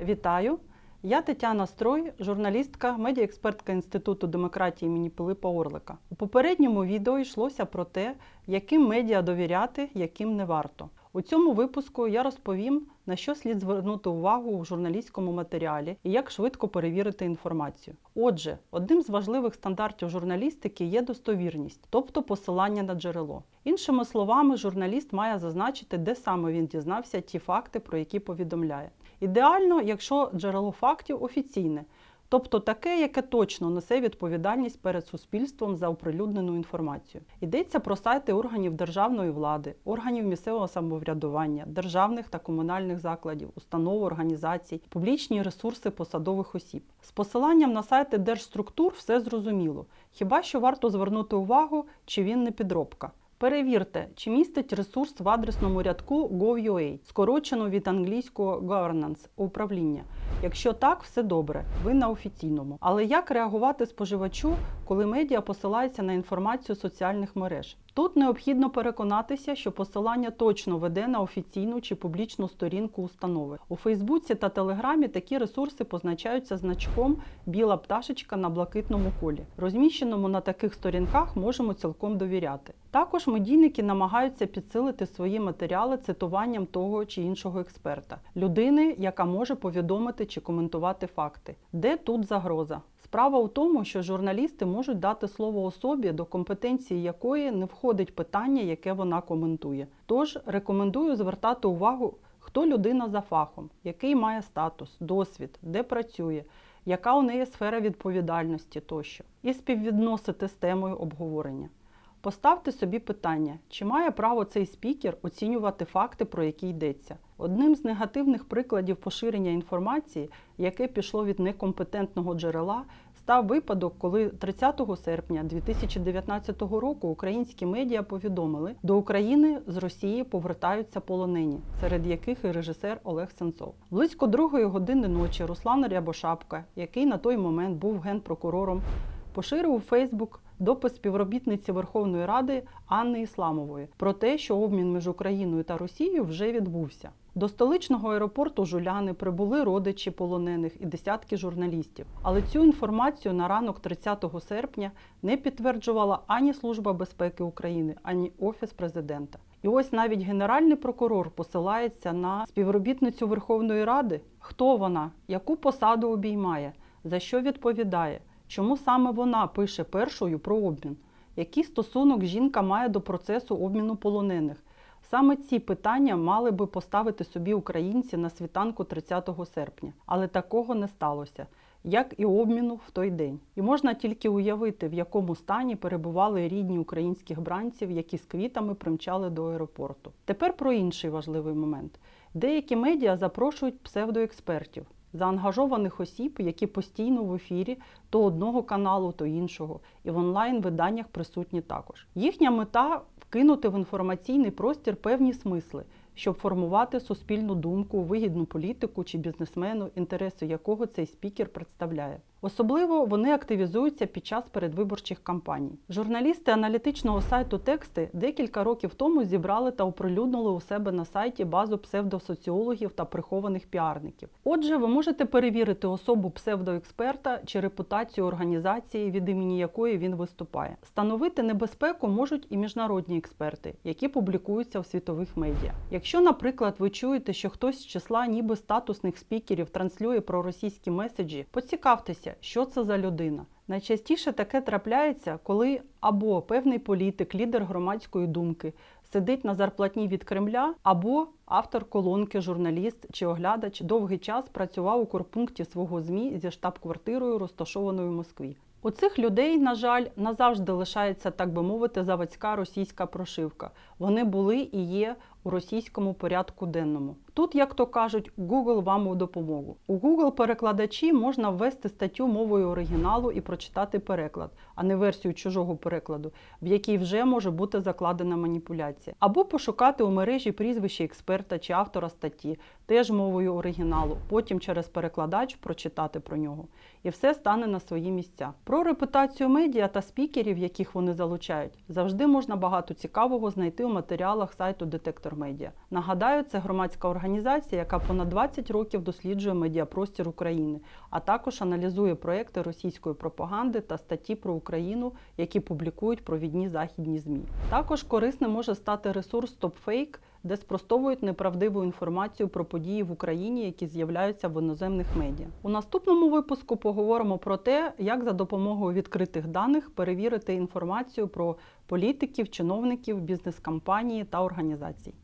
Вітаю! Я Тетяна Строй, журналістка, медіаекспертка Інституту демократії імені Пилипа Орлика. У попередньому відео йшлося про те, яким медіа довіряти, яким не варто. У цьому випуску я розповім, на що слід звернути увагу у журналістському матеріалі і як швидко перевірити інформацію. Отже, одним з важливих стандартів журналістики є достовірність, тобто посилання на джерело. Іншими словами, журналіст має зазначити, де саме він дізнався ті факти, про які повідомляє. Ідеально, якщо джерело фактів офіційне, тобто таке, яке точно несе відповідальність перед суспільством за оприлюднену інформацію. Йдеться про сайти органів державної влади, органів місцевого самоврядування, державних та комунальних закладів, установ, організацій, публічні ресурси посадових осіб. З посиланням на сайти держструктур все зрозуміло. Хіба що варто звернути увагу, чи він не підробка. Перевірте, чи містить ресурс в адресному рядку Gov.ua, скорочено від англійського governance управління. Якщо так, все добре, ви на офіційному. Але як реагувати споживачу, коли медіа посилається на інформацію соціальних мереж? Тут необхідно переконатися, що посилання точно веде на офіційну чи публічну сторінку установи. У Фейсбуці та Телеграмі такі ресурси позначаються значком біла пташечка на блакитному колі. Розміщеному на таких сторінках можемо цілком довіряти. Також медійники намагаються підсилити свої матеріали цитуванням того чи іншого експерта, людини, яка може повідомити чи коментувати факти. Де тут загроза? Справа у тому, що журналісти можуть дати слово особі, до компетенції якої не входить питання, яке вона коментує. Тож рекомендую звертати увагу, хто людина за фахом, який має статус, досвід, де працює, яка у неї сфера відповідальності тощо, і співвідносити з темою обговорення. Поставте собі питання, чи має право цей спікер оцінювати факти, про які йдеться. Одним з негативних прикладів поширення інформації, яке пішло від некомпетентного джерела, став випадок, коли 30 серпня 2019 року українські медіа повідомили, до України з Росії повертаються полонені, серед яких і режисер Олег Сенцов. Близько другої години ночі Руслан Рябошапка, який на той момент був генпрокурором, поширив у Фейсбук допис співробітниці Верховної Ради Анни Ісламової про те, що обмін між Україною та Росією вже відбувся. До столичного аеропорту Жуляни прибули родичі полонених і десятки журналістів. Але цю інформацію на ранок 30 серпня не підтверджувала ані Служба безпеки України, ані Офіс президента. І ось навіть генеральний прокурор посилається на співробітницю Верховної Ради. Хто вона, яку посаду обіймає, за що відповідає? Чому саме вона пише першою про обмін? Який стосунок жінка має до процесу обміну полонених? Саме ці питання мали би поставити собі українці на світанку 30 серпня, але такого не сталося, як і обміну в той день. І можна тільки уявити, в якому стані перебували рідні українських бранців, які з квітами примчали до аеропорту. Тепер про інший важливий момент: деякі медіа запрошують псевдоекспертів заангажованих осіб, які постійно в ефірі то одного каналу, то іншого, і в онлайн-виданнях присутні також. Їхня мета вкинути в інформаційний простір певні смисли, щоб формувати суспільну думку, вигідну політику чи бізнесмену, інтереси якого цей спікер представляє. Особливо вони активізуються під час передвиборчих кампаній. Журналісти аналітичного сайту Тексти декілька років тому зібрали та оприлюднили у себе на сайті базу псевдосоціологів та прихованих піарників. Отже, ви можете перевірити особу псевдоексперта чи репутацію організації, від імені якої він виступає. Становити небезпеку можуть і міжнародні експерти, які публікуються в світових медіа. Якщо, наприклад, ви чуєте, що хтось з числа ніби статусних спікерів транслює проросійські меседжі, поцікавтеся, що це за людина. Найчастіше таке трапляється, коли або певний політик, лідер громадської думки сидить на зарплатні від Кремля, або автор колонки, журналіст чи оглядач довгий час працював у корпункті свого ЗМІ зі штаб-квартирою, розташованою в Москві. У цих людей, на жаль, назавжди лишається, так би мовити, заводська російська прошивка. Вони були і є у російському порядку денному. Тут, як то кажуть, Google вам у допомогу. У Google перекладачі можна ввести статтю мовою оригіналу і прочитати переклад, а не версію чужого перекладу, в якій вже може бути закладена маніпуляція. Або пошукати у мережі прізвище експерта чи автора статті, теж мовою оригіналу, потім через перекладач прочитати про нього. І все стане на свої місця. Про репутацію медіа та спікерів, яких вони залучають, завжди можна багато цікавого знайти у матеріалах сайту Детектор Медіа. Нагадаю, це громадська організація яка понад 20 років досліджує медіапростір України, а також аналізує проекти російської пропаганди та статті про Україну, які публікують провідні західні ЗМІ. Також корисним може стати ресурс StopFake, де спростовують неправдиву інформацію про події в Україні, які з'являються в іноземних медіа. У наступному випуску поговоримо про те, як за допомогою відкритих даних перевірити інформацію про політиків, чиновників, бізнес-кампанії та організацій.